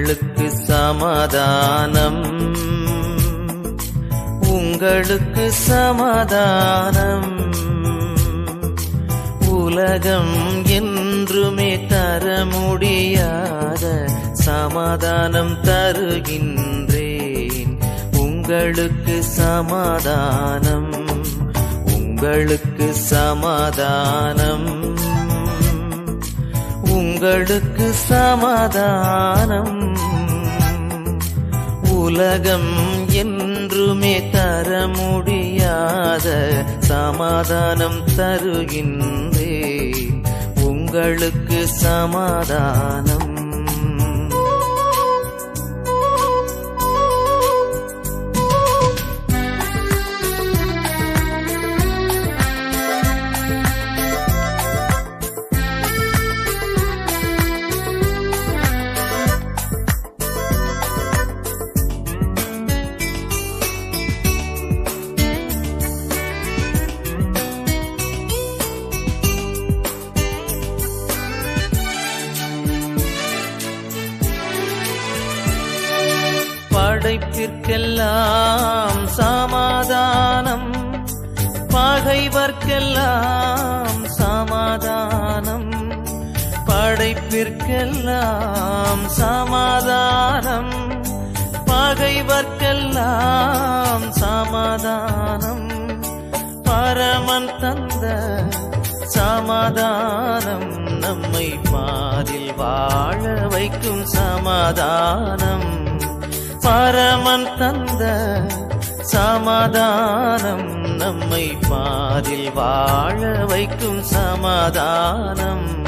உங்களுக்கு சமாதானம். உங்களுக்கு சமாதானம். உலகம் என்றுமே தர முடியாத சமாதானம் தருகின்றேன். உங்களுக்கு சமாதானம். உங்களுக்கு சமாதானம். உங்களுக்கு சமாதானம். உலகம் என்றுமே தர முடியாத சமாதானம் தருகின்றே உங்களுக்கு சமாதானம். பகைப்பிற்கெல்லாம் சமாதானம் பகைவர்க்கெல்லாம் சமாதானம் படைப்பிற்கெல்லாம் சமாதானம் பகைவர்க்கெல்லாம் சமாதானம் பரமன் தந்த சமாதானம் நம்மை பாரில் வாழ வைக்கும் சமாதானம். பரமன் தந்த சமாதானம் நம்மை பாதில் வாழ வைக்கும் சமாதானம்.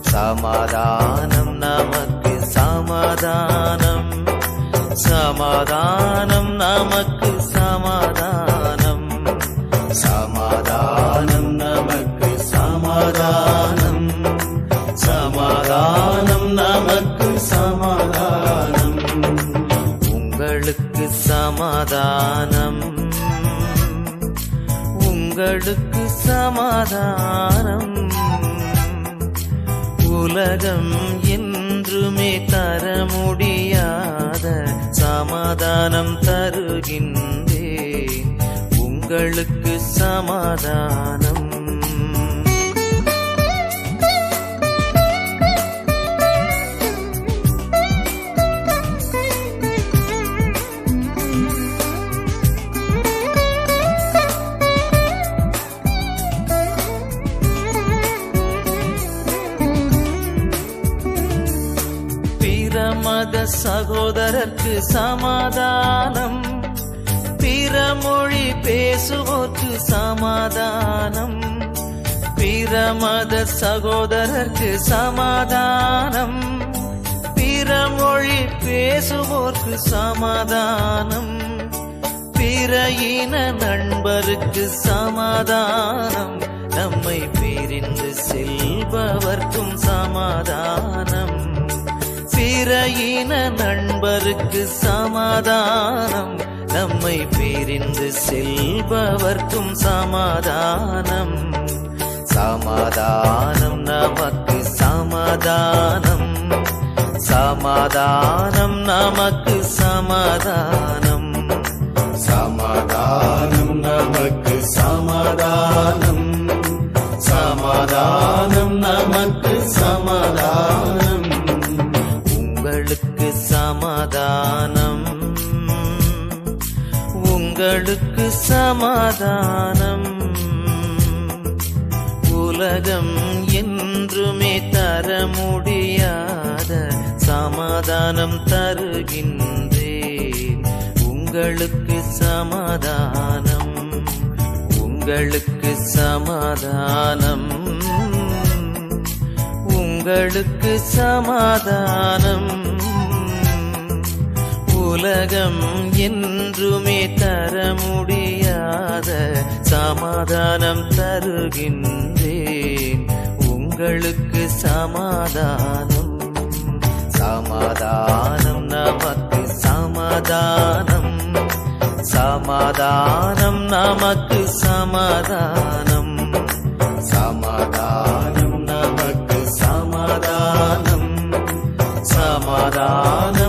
சமாதானம் நமக்கு சமாதானம். சமாதானம் நமக்கு சமாதானம். உங்களுக்கு சமாதானம். உங்களுக்கு சமாதானம். உலகம் என்றுமே தர முடியாத சமாதானம் தருகின்றேன். உங்களுக்கு சமாதானம். பிரமத சகோதரர்க்கு சமாதானம். பிறமொழி பேசுவோர்க்கு சமாதானம். பிற மத சகோதரர்க்கு சமாதானம். பிற மொழி பேசுவோர்க்கு சமாதானம். பிற இன நண்பருக்கு சமாதானம். நம்மை பிரிந்து செல்பவர்க்கும் சமாதானம். பிற இன நண்பருக்கு சமாதானம். நம்மை பிரிந்து செல்பவர்க்கும் சமாதானம். சமாதானம் நமக்கு சமாதானம். சமாதானம் நமக்கு சமாதானம். சமாதானம் நமக்கு சமாதானம். சமாதானம் நமக்கு சமாதானம். சமாதானம். உங்களுக்கு சமாதானம். உலகம் என்றுமே தர முடியாத சமாதானம் தருகின்றேன். உங்களுக்கு சமாதானம். உங்களுக்கு சமாதானம். உங்களுக்கு சமாதானம். உலகம் என்றுமே தர முடியாத சமாதானம் தருகின்றேன். உங்களுக்கு சமாதானம் சமாதானம் நமக்கு சமாதானம் சமாதானம் நமக்கு சமாதானம் சமாதானம் நமக்கு சமாதானம் சமாதானம்